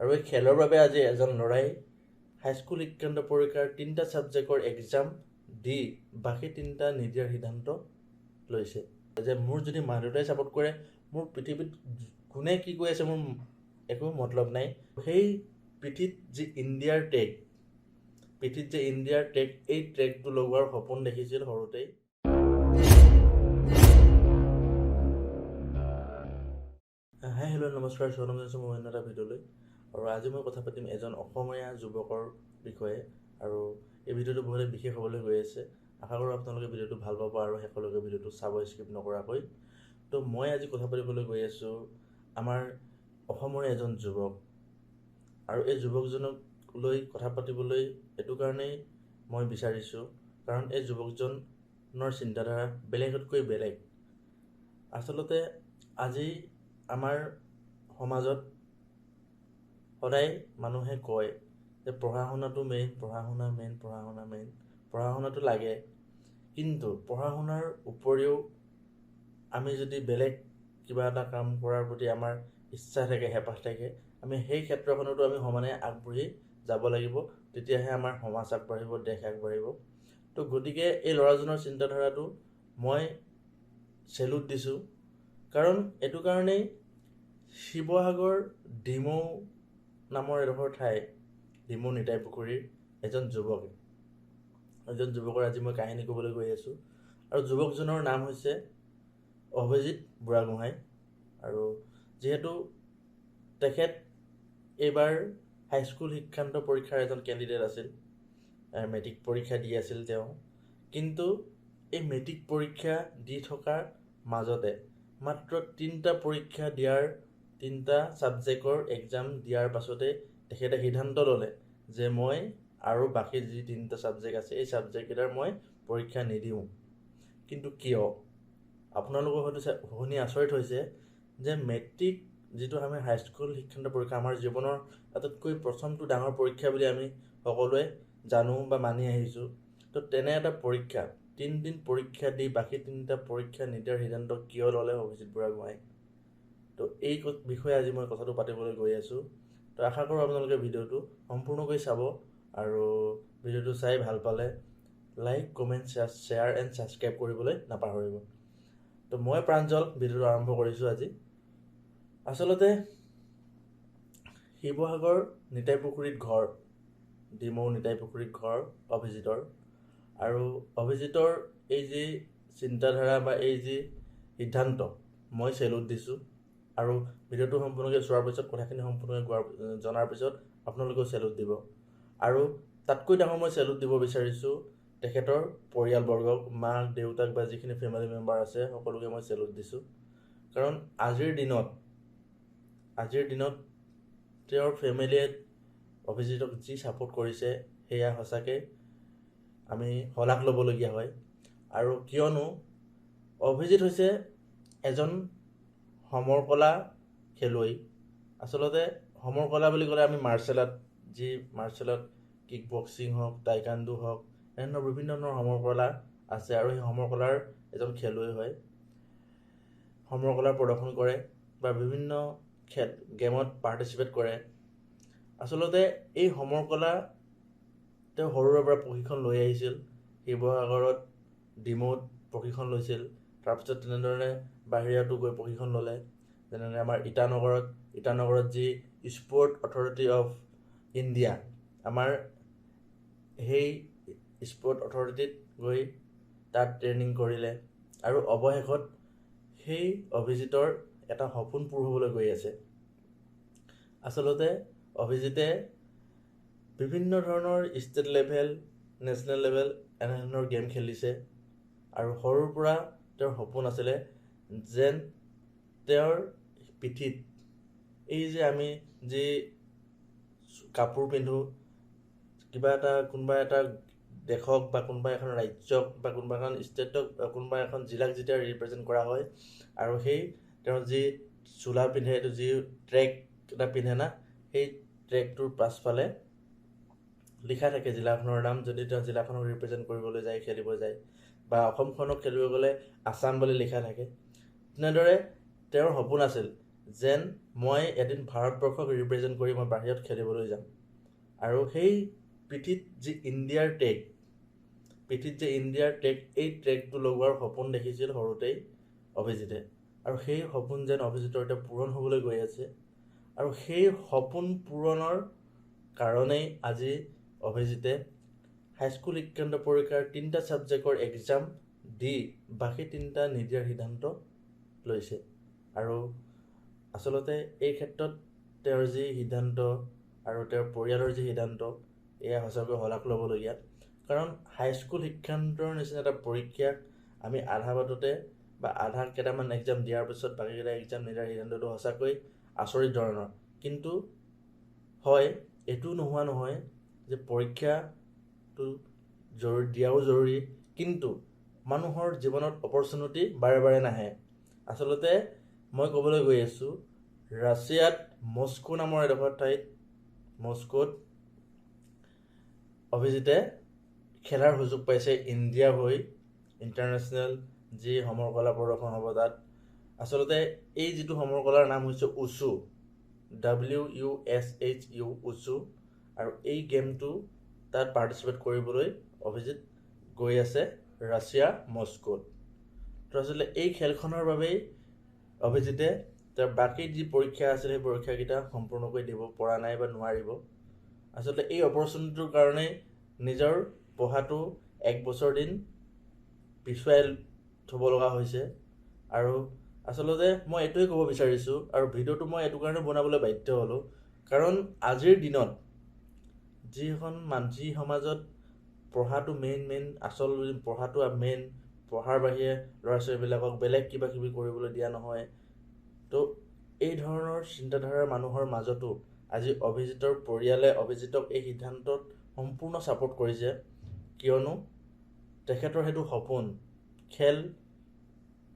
আৰু এই খেলৰ বাবে আজি এজন ল'ৰাই হাইস্কুল শিক্ষান্ত পৰীক্ষাৰ তিনিটা ছাবজেক্টৰ এক্সাম দি বাকী তিনিটা নিদিয়াৰ সিদ্ধান্ত লৈছে। যে মোৰ যদি মা দেউতাই ছাপোৰ্ট কৰে মোৰ পৃথিৱীত কোনে কি কৈ আছে মোৰ একো মতলব নাই। সেই পিঠিত যি ইণ্ডিয়াৰ টেগ পিঠিত যে ইণ্ডিয়াৰ টেগ এই ট্ৰেগটো লগোৱাৰ সপোন দেখিছিল সৰুতেই। হাই হেল্ল' নমস্কাৰ স্বাগতম জনাইছোঁ মই অন্য এটা ভিডিঅ'লৈ। আৰু আজি মই কথা পাতিম এজন অসমীয়া যুৱকৰ বিষয়ে আৰু এই ভিডিঅ'টো বহুতে বিশেষ হ'বলৈ গৈ আছে। আশা কৰোঁ আপোনালোকে ভিডিঅ'টো ভাল পাব আৰু শেষলৈকে ভিডিঅ'টো চাব স্কিপ নকৰাকৈ। তো মই আজি কথা পাতিবলৈ গৈ আছোঁ আমাৰ অসমৰে এজন যুৱক। আৰু এই যুৱকজনক লৈ কথা পাতিবলৈ এইটো কাৰণেই মই বিচাৰিছোঁ কাৰণ এই যুৱকজনৰ চিন্তাধাৰা বেলেগতকৈ বেলেগ। আচলতে আজি আমাৰ সমাজত সদায় মানুহে কয় যে পঢ়া শুনাটো মেইন পঢ়া শুনা মেইন পঢ়া শুনা মেইন পঢ়া শুনাটো লাগে। কিন্তু পঢ়া শুনাৰ উপৰিও আমি যদি বেলেগ কিবা এটা কাম কৰাৰ প্ৰতি আমাৰ ইচ্ছা থাকে হেঁপাহ থাকে আমি সেই ক্ষেত্ৰখনতো আমি সমানে আগবাঢ়ি যাব লাগিব। তেতিয়াহে আমাৰ সমাজ আগবাঢ়িব দেশ আগবাঢ়িব। তো গতিকে এই ল'ৰাজনৰ চিন্তাধাৰাটো মই চেলুট দিছোঁ। কাৰণ এইটো কাৰণেই শিৱসাগৰ ডিমৌ নামৰ এডোখৰ ঠাই ডিমৌ নিতাই পুখুৰীৰ এজন যুৱক। এজন যুৱকৰ আজি মই কাহিনী ক'বলৈ গৈ আছোঁ। আৰু যুৱকজনৰ নাম হৈছে অভিজিত বুঢ়াগোহাঁই। আৰু যিহেতু তেখেত এইবাৰ হাইস্কুল শিক্ষান্ত পৰীক্ষাৰ এজন কেণ্ডিডেট আছিল মেট্ৰিক পৰীক্ষা দি আছিল তেওঁ। কিন্তু এই মেট্ৰিক পৰীক্ষা দি থকাৰ মাজতে মাত্ৰ তিনিটা পৰীক্ষা দিয়াৰ তিনিটা ছাবজেক্টৰ এক্সাম দিয়াৰ পাছতে তেখেতে সিদ্ধান্ত ল'লে যে মই আৰু বাকী যি তিনিটা ছাবজেক্ট আছে এই ছাবজেক্টকেইটাৰ মই পৰীক্ষা নিদিওঁ। কিন্তু কিয়? আপোনালোকৰ হয়তো শুনি আচৰিত হৈছে যে মেট্ৰিক যিটো আমি হাইস্কুল শিক্ষান্ত পৰীক্ষা আমাৰ জীৱনৰ আটাইতকৈ প্ৰথমটো ডাঙৰ পৰীক্ষা বুলি আমি সকলোৱে জানো বা মানি আহিছোঁ। তো তেনে এটা পৰীক্ষা তিনিদিন পৰীক্ষা দি বাকী তিনিটা পৰীক্ষা নিদিয়াৰ সিদ্ধান্ত কিয় ল'লে অভিজিত বুঢ়াগোহাঁই? তো এই বিষয়ে আজি মই কথাটো পাতিবলৈ গৈ আছোঁ। তো আশা কৰোঁ আপোনালোকে ভিডিঅ'টো সম্পূৰ্ণকৈ চাব আৰু ভিডিঅ'টো চাই ভাল পালে like comment share and subscribe কৰিবলৈ নাপাহৰিব। তো মই প্ৰাঞ্জল ভিডিঅ'টো আৰম্ভ কৰিছোঁ আজি। আচলতে শিৱসাগৰ নিতাই পুখুৰীত ঘৰ ডিমৌ নিতাই পুখুৰীত ঘৰ অভিজিতৰ। আৰু অভিজিতৰ এই যি চিন্তাধাৰা বা এই যি সিদ্ধান্ত মই চেলুট দিছোঁ আৰু ভিডিঅ'টো সম্পূৰ্ণকৈ চোৱাৰ পিছত কথাখিনি সম্পূৰ্ণকৈ কোৱাৰ জনাৰ পিছত আপোনালোকেও চেলুট দিব। আৰু তাতকৈ ডাঙৰ মই চেলুট দিব বিচাৰিছোঁ তেখেতৰ পৰিয়ালবৰ্গক মাক দেউতাক বা যিখিনি ফেমিলি মেম্বাৰ আছে সকলোকে মই চেলুট দিছোঁ। কাৰণ আজিৰ দিনত আজিৰ দিনত তেওঁৰ ফেমিলিয়ে অভিজিতক যি ছাপোৰ্ট কৰিছে সেয়া সঁচাকৈ আমি শলাগ ল'বলগীয়া হয়। আৰু কিয়নো অভিজিত হৈছে এজন সমৰ কলা খেলুৱৈ। আচলতে সমৰ কলা বুলি ক'লে আমি মাৰ্চেল আৰ্ট যি মাৰ্চেল আৰ্ট কিক বক্সিং হওক টাইকাণ্ডো হওক এনেধৰণৰ বিভিন্ন ধৰণৰ সমৰ কলা আছে আৰু সেই সমৰ কলাৰ এজন খেলুৱৈ হয়। সমৰ কলাৰ প্ৰদৰ্শন কৰে বা বিভিন্ন খেল গেমত পাৰ্টিচিপেট কৰে। আচলতে এই সমৰ কলা তেওঁ সৰুৰে পৰা প্ৰশিক্ষণ লৈ আহিছিল। শিৱসাগৰত ডিমৌত প্ৰশিক্ষণ লৈছিল। তাৰপিছত তেনেধৰণে বাহিৰতো গৈ প্ৰশিক্ষণ ল'লে। যেনেদৰে আমাৰ ইটানগৰত ইটানগৰত যি স্পৰ্ট অথৰিটি অফ ইণ্ডিয়া আমাৰ সেই স্পৰ্ট অথৰিটিত গৈ তাত ট্ৰেইনিং কৰিলে। আৰু অৱশেষত সেই অভিজিতৰ এটা সপোন পূৰ হ'বলৈ গৈ আছে। আচলতে অভিজিতে বিভিন্ন ধৰণৰ ষ্টেট লেভেল নেশ্যনেল লেভেল এনেধৰণৰ গেম খেলিছে। আৰু সৰুৰ পৰা তেওঁৰ সপোন আছিলে যেন তেওঁৰ পিঠিত এই যে আমি যি কাপোৰ পিন্ধোঁ কিবা এটা কোনোবা এটা দেশক বা কোনোবা এখন ৰাজ্যক বা কোনোবা এখন ষ্টেটক কোনোবা এখন জিলাক যেতিয়া ৰিপ্ৰেজেণ্ট কৰা হয় আৰু সেই তেওঁৰ যি চোলা পিন্ধে এইটো যি ট্ৰেক এটা পিন্ধে না সেই ট্ৰেকটোৰ পাছফালে লিখা থাকে জিলাখনৰ নাম যদি তেওঁ জিলাখনক ৰিপ্ৰেজেণ্ট কৰিবলৈ যায় খেলিব যায় বা অসমখনক খেলিব গ'লে আছাম বুলি লিখা থাকে। তেনেদৰে তেওঁৰ সপোন আছিল যেন মই এদিন ভাৰতবৰ্ষক ৰিপ্ৰেজেণ্ট কৰি মই বাহিৰত খেলিবলৈ যাম। আৰু সেই পিঠিত যি ইণ্ডিয়াৰ টেগ পিঠিত যে ইণ্ডিয়াৰ টেগ এই টেগটো লগোৱাৰ সপোন দেখিছিল সৰুতেই অভিজিতে। আৰু সেই সপোন যেন অভিজিতৰ এতিয়া পূৰণ হ'বলৈ গৈ আছে। আৰু সেই সপোন পূৰণৰ কাৰণেই আজি অভিজিতে হাইস্কুল শিক্ষান্ত পৰীক্ষাৰ তিনিটা ছাবজেক্টৰ এক্সাম দি বাকী তিনিটা নিদিয়াৰ সিদ্ধান্ত লৈছে। আৰু আচলতে এই ক্ষেত্ৰত তেওঁৰ যি সিদ্ধান্ত আৰু তেওঁৰ পৰিয়ালৰ যি সিদ্ধান্ত এয়া সঁচাকৈ শলাগ ল'বলগীয়া। কাৰণ হাইস্কুল শিক্ষান্তৰ নিচিনা এটা পৰীক্ষাক আমি আধা বাটতে বা আধা কেইটামান এক্সাম দিয়াৰ পিছত বাকীকেইটা এক্সাম নিদিয়াৰ সিদ্ধান্তটো সঁচাকৈ আচৰিত ধৰণৰ। কিন্তু হয় এইটো নোহোৱা নহয় যে পৰীক্ষাটো জৰুৰী দিয়াও জৰুৰী। কিন্তু মানুহৰ জীৱনত অপৰচুনিটি বাৰে বাৰে নাহে। আচলতে মই ক'বলৈ গৈ আছোঁ ৰাছিয়াত মস্কো নামৰ এডোখৰ ঠাইত মস্কোত অভিজিতে খেলাৰ সুযোগ পাইছে ইণ্ডিয়া হৈ ইণ্টাৰনেশ্যনেল যি সমৰ কলা প্ৰদৰ্শন হ'ব তাত। আচলতে এই যিটো সমৰ কলাৰ নাম হৈছে wushu W U S H U wushu আৰু এই গেমটো তাত পাৰ্টিচিপেট কৰিবলৈ অভিজিত গৈ আছে ৰাছিয়া মস্কোত তো আচলতে এই খেলখনৰ বাবেই অভিজিতে তাৰ বাকী যি পৰীক্ষা আছিল সেই পৰীক্ষাকেইটা সম্পূৰ্ণকৈ দিব পৰা নাই বা নোৱাৰিব। আচলতে এই অপৰচুনিটিটোৰ কাৰণেই নিজৰ পঢ়াটো এক বছৰ দিন পিছুৱাই থ'ব লগা হৈছে। আৰু আচলতে মই এইটোৱে ক'ব বিচাৰিছোঁ আৰু ভিডিঅ'টো মই এইটো কাৰণে বনাবলৈ বাধ্য হ'লোঁ। কাৰণ আজিৰ দিনত যিখন মান যি সমাজত পঢ়াটো মেইন মেইন আচল পঢ়াটো মেইন পঢ়াৰ বাহিৰে ল'ৰা ছোৱালীবিলাকক বেলেগ কিবা কিবি কৰিবলৈ দিয়া নহয়। তো এই ধৰণৰ চিন্তাধাৰাৰ মানুহৰ মাজতো আজি অভিজিতৰ পৰিয়ালে অভিজিতক এই সিদ্ধান্তত সম্পূৰ্ণ ছাপোৰ্ট কৰিছে। কিয়নো তেখেতৰ সেইটো সপোন। খেল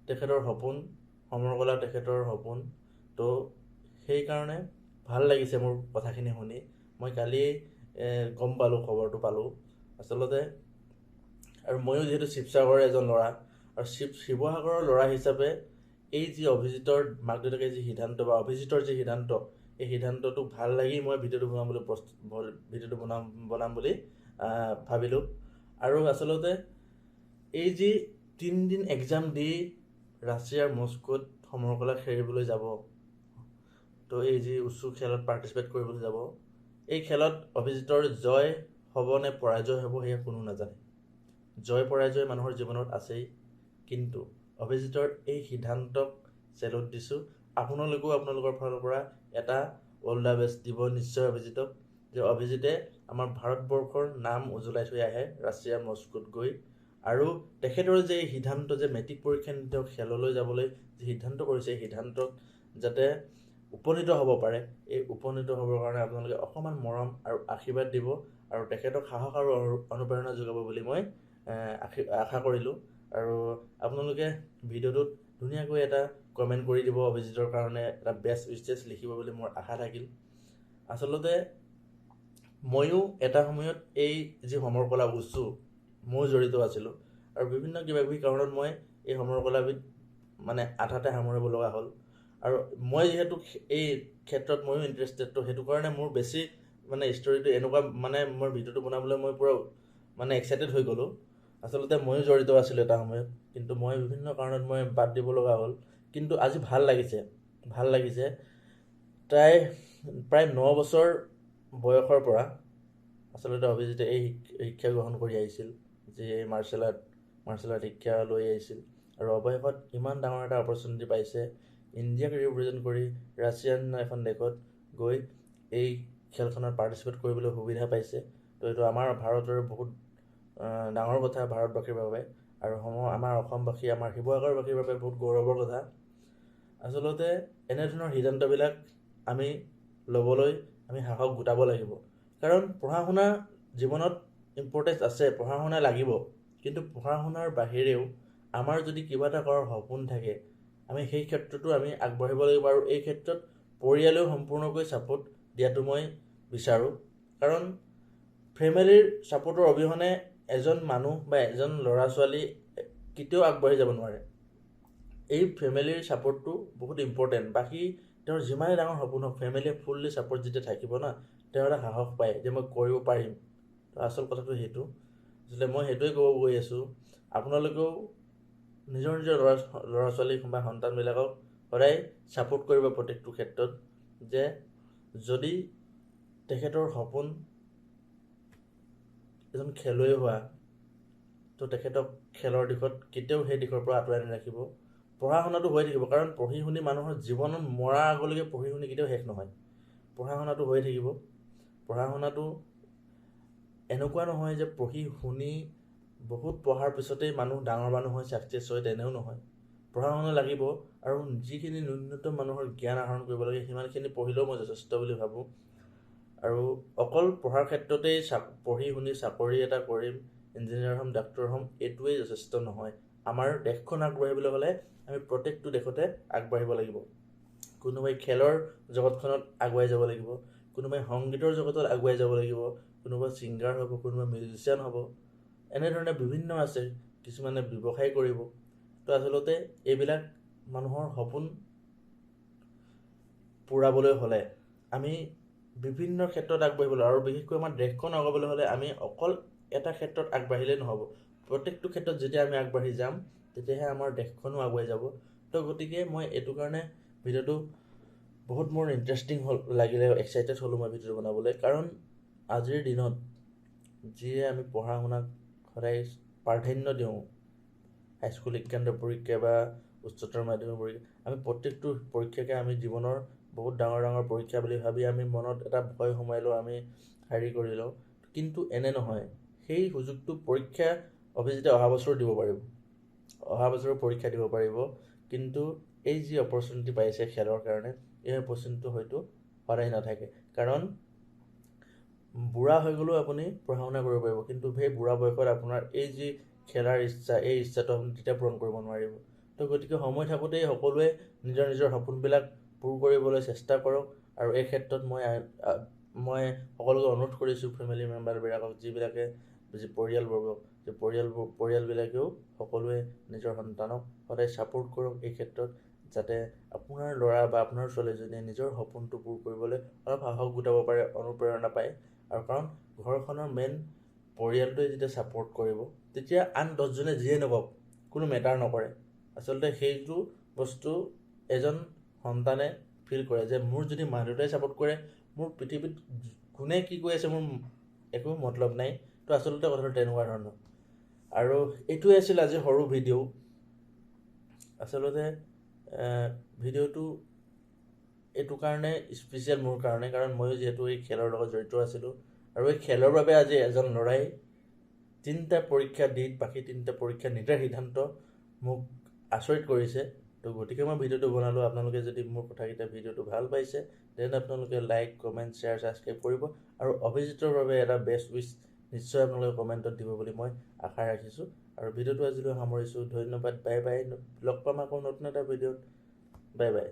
তেখেতৰ সপোন। সমৰকলা তেখেতৰ সপোন। তো সেইকাৰণে ভাল লাগিছে মোৰ কথাখিনি শুনি। মই কালি গম পালোঁ খবৰটো পালোঁ। আচলতে আৰু ময়ো যিহেতু শিৱসাগৰৰ এজন ল'ৰা আৰু শিৱ শিৱসাগৰৰ ল'ৰা হিচাপে এই যি অভিজিতৰ মাক দেউতাকে যি সিদ্ধান্ত বা অভিজিতৰ যি সিদ্ধান্ত এই সিদ্ধান্তটো ভাল লাগি মই ভিডিঅ'টো বনাবলৈ প্ৰস্তুত ভিডিঅ'টো বনাম বনাম বুলি ভাবিলোঁ। আৰু আচলতে এই যি তিনিদিন এক্সাম দি ৰাছিয়াৰ মস্কোত সমৰকলা খেলিবলৈ যাব তো এই যি উচু খেলত পাৰ্টিচিপেট কৰিবলৈ যাব এই খেলত অভিজিতৰ জয় হ'ব নে পৰাজয় হ'ব সেয়া কোনো নাজানে। জয় পৰাজয় মানুহৰ জীৱনত আছেই। কিন্তু অভিজিতৰ এই সিদ্ধান্তক চেলুট দিছোঁ। আপোনালোকেও আপোনালোকৰ ফালৰ পৰা এটা অল দ্য বেষ্ট দিব নিশ্চয় অভিজিতক যে অভিজিতে আমাৰ ভাৰতবৰ্ষৰ নাম উজ্বলাই থৈ আহে ৰাছিয়াৰ মস্কোত গৈ। আৰু তেখেতৰ যে সিদ্ধান্ত যে মেট্ৰিক পৰীক্ষা নিদিয়ক খেললৈ যাবলৈ যি সিদ্ধান্ত কৰিছে সেই সিদ্ধান্তত যাতে উপনীত হ'ব পাৰে এই উপনীত হ'বৰ কাৰণে আপোনালোকে অকণমান মৰম আৰু আশীৰ্বাদ দিব আৰু তেখেতক সাহস আৰু অনুপ্ৰেৰণা যোগাব বুলি মই আশা কৰিলোঁ। আৰু আপোনালোকে ভিডিঅ'টোত ধুনীয়াকৈ এটা কমেণ্ট কৰি দিব অভিজিতৰ কাৰণে এটা বেষ্ট উইচেছ লিখিব বুলি মোৰ আশা থাকিল। আচলতে ময়ো এটা সময়ত এই যি সমৰ কলা উচু ময়ো জড়িত আছিলোঁ। আৰু বিভিন্ন কিবা কিবি কাৰণত মই এই সমৰ কলাবিধ মানে আধাতে সামৰিব লগা হ'ল। আৰু মই যিহেতু এই ক্ষেত্ৰত ময়ো ইণ্টাৰেষ্টেড তো সেইটো কাৰণে মোৰ বেছি মানে ষ্টৰিটো এনেকুৱা মানে মোৰ ভিডিঅ'টো বনাবলৈ মই পূৰা মানে এক্সাইটেড হৈ গ'লোঁ। আচলতে ময়ো জড়িত আছিলোঁ এটা সময়ত কিন্তু মই বিভিন্ন কাৰণত মই বাদ দিব লগা হ'ল। কিন্তু আজি ভাল লাগিছে ভাল লাগিছে। প্ৰায় প্ৰায় ন বছৰ বয়সৰ পৰা আচলতে অভিজিতে এই শিক্ষা গ্ৰহণ কৰি আহিছিল যি এই মাৰ্চেল আৰ্ট মাৰ্চেল আৰ্ট শিক্ষা লৈ আহিছিল। আৰু অৱশেষত ইমান ডাঙৰ এটা অপৰচুনিটি পাইছে ইণ্ডিয়াক ৰিপ্ৰেজেণ্ট কৰি ৰাছিয়ান এখন দেশত গৈ এই খেলখনত পাৰ্টিচিপেট কৰিবলৈ সুবিধা পাইছে। তো এইটো আমাৰ ভাৰতৰ বহুত ডাঙৰ কথা ভাৰতবাসীৰ বাবে আৰু সম আমাৰ অসমবাসী আমাৰ শিৱসাগৰবাসীৰ বাবে বহুত গৌৰৱৰ কথা। আচলতে এনেধৰণৰ সিদ্ধান্তবিলাক আমি ল'বলৈ আমি সাহস গোটাব লাগিব। কাৰণ পঢ়া শুনা জীৱনত ইম্পৰ্টেঞ্চ আছে পঢ়া শুনা লাগিব। কিন্তু পঢ়া শুনাৰ বাহিৰেও আমাৰ যদি কিবা এটা কৰাৰ সপোন থাকে আমি সেই ক্ষেত্ৰতো আমি আগবাঢ়িব লাগিব আৰু এই ক্ষেত্ৰত পৰিয়ালেও সম্পূৰ্ণকৈ ছাপোৰ্ট দিয়াটো মই বিচাৰোঁ। কাৰণ ফেমিলিৰ ছাপোৰ্টৰ অবিহনে এজন মানুহ বা এজন ল'ৰা ছোৱালী কেতিয়াও আগবাঢ়ি যাব নোৱাৰে। এই ফেমিলিৰ ছাপোৰ্টটো বহুত ইম্পৰ্টেণ্ট বাকী তেওঁৰ যিমানেই ডাঙৰ সপোন হওক ফেমিলিয়ে ফুল্লি ছাপৰ্ট যেতিয়া থাকিব না তেওঁ এটা সাহস পায় যে মই কৰিব পাৰিম। আচল কথাটো সেইটো। আচলতে মই সেইটোৱে ক'ব গৈ আছোঁ। আপোনালোকেও নিজৰ নিজৰ ল'ৰা ল'ৰা ছোৱালী বা সন্তানবিলাকক সদায় ছাপোৰ্ট কৰিব প্ৰত্যেকটো ক্ষেত্ৰত যে যদি তেখেতৰ সপোন এজন খেলুৱৈ হোৱা তো তেখেতক খেলৰ দিশত কেতিয়াও সেই দিশৰ পৰা আঁতৰাই নাৰাখিব। পঢ়া শুনাটো হৈ থাকিব কাৰণ পঢ়ি শুনি মানুহৰ জীৱনত মৰাৰ আগলৈকে পঢ়ি শুনি কেতিয়াও শেষ নহয়। পঢ়া শুনাটো হৈ থাকিব। পঢ়া শুনাটো এনেকুৱা নহয় যে পঢ়ি শুনি বহুত পঢ়াৰ পিছতেই মানুহ ডাঙৰ মানুহ হয় ছাকচেছ হয় তেনেও নহয়। পঢ়া শুনা লাগিব আৰু যিখিনি ন্যূনতম মানুহৰ জ্ঞান আহৰণ কৰিব লাগে সিমানখিনি পঢ়িলেও মই যথেষ্ট বুলি ভাবোঁ। আৰু অকল পঢ়াৰ ক্ষেত্ৰতেই পঢ়ি শুনি চাকৰি এটা কৰিম ইঞ্জিনিয়াৰ হ'ম ডাক্তৰ হ'ম এইটোৱেই যথেষ্ট নহয়। আমাৰ দেশখন আগবাঢ়িবলৈ হ'লে আমি প্ৰত্যেকটো দেশতে আগবাঢ়িব লাগিব। কোনোবাই খেলৰ জগতখনত আগুৱাই যাব লাগিব কোনোবাই সংগীতৰ জগতত আগুৱাই যাব লাগিব কোনোবা ছিংগাৰ হ'ব কোনোবা মিউজিচিয়ান হ'ব এনেধৰণে বিভিন্ন আছে কিছুমানে ব্যৱসায় কৰিব। তো আচলতে এইবিলাক মানুহৰ সপোন পূৰাবলৈ হ'লে আমি বিভিন্ন ক্ষেত্ৰত আগবাঢ়িব লাগিব আৰু বিশেষকৈ আমাৰ দেশখন আগুৱাবলৈ হ'লে আমি অকল এটা ক্ষেত্ৰত আগবাঢ়িলেই নহ'ব। প্ৰত্যেকটো ক্ষেত্ৰত যেতিয়া আমি আগবাঢ়ি যাম তেতিয়াহে আমাৰ দেশখনো আগুৱাই যাব। তো গতিকে মই এইটো কাৰণে ভিডিঅ'টো বহুত মোৰ ইণ্টাৰেষ্টিং হ'ল লাগিলে এক্সাইটেড হ'লোঁ মই ভিডিঅ'টো বনাবলৈ। কাৰণ আজিৰ দিনত যিয়ে আমি পঢ়া শুনাক সদায় প্ৰাধান্য দিওঁ হাইস্কুল শিক্ষান্ত পৰীক্ষা বা উচ্চতৰ মাধ্যমিক পৰীক্ষা আমি প্ৰত্যেকটো পৰীক্ষাকে আমি জীৱনৰ বহুত ডাঙৰ ডাঙৰ পৰীক্ষা বুলি ভাবি আমি মনত এটা ভয় সোমাই লওঁ আমি হেৰি কৰি লওঁ। কিন্তু এনে নহয়। সেই সুযোগটো পৰীক্ষা অভিজিতে অহা বছৰ দিব পাৰিব। অহা বছৰো পৰীক্ষা দিব পাৰিব। কিন্তু এই যি অপৰচুনিটি পাইছে খেলৰ কাৰণে এই অপৰচুনিটিটো হয়তো সদায় নাথাকে। কাৰণ বুঢ়া হৈ গ'লেও আপুনি পঢ়া শুনা কৰিব পাৰিব। কিন্তু সেই বুঢ়া বয়সত আপোনাৰ এই যি খেলাৰ ইচ্ছা এই ইচ্ছাটো আপুনি তেতিয়া পূৰণ কৰিব নোৱাৰিব। তো গতিকে সময় থাকোঁতেই সকলোৱে নিজৰ নিজৰ সপোনবিলাক পূৰ কৰিবলৈ চেষ্টা কৰক আৰু এই ক্ষেত্ৰত মই মই সকলোকে অনুৰোধ কৰিছোঁ ফেমিলি মেম্বাৰবিলাকক যিবিলাকে যি পৰিয়ালবৰ্গক যে পৰিয়ালবোৰ পৰিয়ালবিলাকেও সকলোৱে নিজৰ সন্তানক সদায় ছাপোৰ্ট কৰক এই ক্ষেত্ৰত যাতে আপোনাৰ ল'ৰা বা আপোনাৰ ছোৱালীজনীয়ে নিজৰ সপোনটো পূৰ কৰিবলৈ অলপ সাহস গোটাব পাৰে অনুপ্ৰেৰণা পায়। আৰু কাৰণ ঘৰখনৰ মেইন পৰিয়ালটোৱে যেতিয়া ছাপোৰ্ট কৰিব তেতিয়া আন দহজনে যিয়ে নকওক কোনো মেটাৰ নকৰে। আচলতে সেইটো বস্তু এজন সন্তানে ফিল কৰে যে মোৰ যদি মা দেউতাই ছাপোৰ্ট কৰে মোৰ পৃথিৱীত কোনে কি কৈ আছে মোৰ একো মতলব নাই। তো আচলতে কথাটো তেনেকুৱা ধৰণৰ। আৰু এইটোৱে আছিল আজি সৰু ভিডিঅ' আচলতে ভিডিঅ'টো এইটো কাৰণে স্পেচিয়েল মোৰ কাৰণে কাৰণ ময়ো যিহেতু এই খেলৰ লগত জড়িত আছিলোঁ। আৰু এই খেলৰ বাবে আজি এজন ল'ৰাই তিনিটা পৰীক্ষা দি বাকী তিনিটা পৰীক্ষা নিদিয়াৰ সিদ্ধান্ত মোক আচৰিত কৰিছে। তো গতিকে মই ভিডিঅ'টো বনালোঁ। আপোনালোকে যদি মোৰ কথাকেইটা ভিডিঅ'টো ভাল পাইছে দেন আপোনালোকে লাইক কমেণ্ট শ্বেয়াৰ ছাবস্ক্ৰাইব কৰিব। আৰু অভিজিতৰ বাবে এটা বেষ্ট উইচ নিশ্চয় আপোনালোকে কমেণ্টত দিব বুলি মই আশা ৰাখিছোঁ। আৰু ভিডিঅ'টো আজিলৈ সামৰিছোঁ। ধন্যবাদ। Bye bye. লগ পাম আকৌ নতুন এটা ভিডিঅ'ত। Bye bye.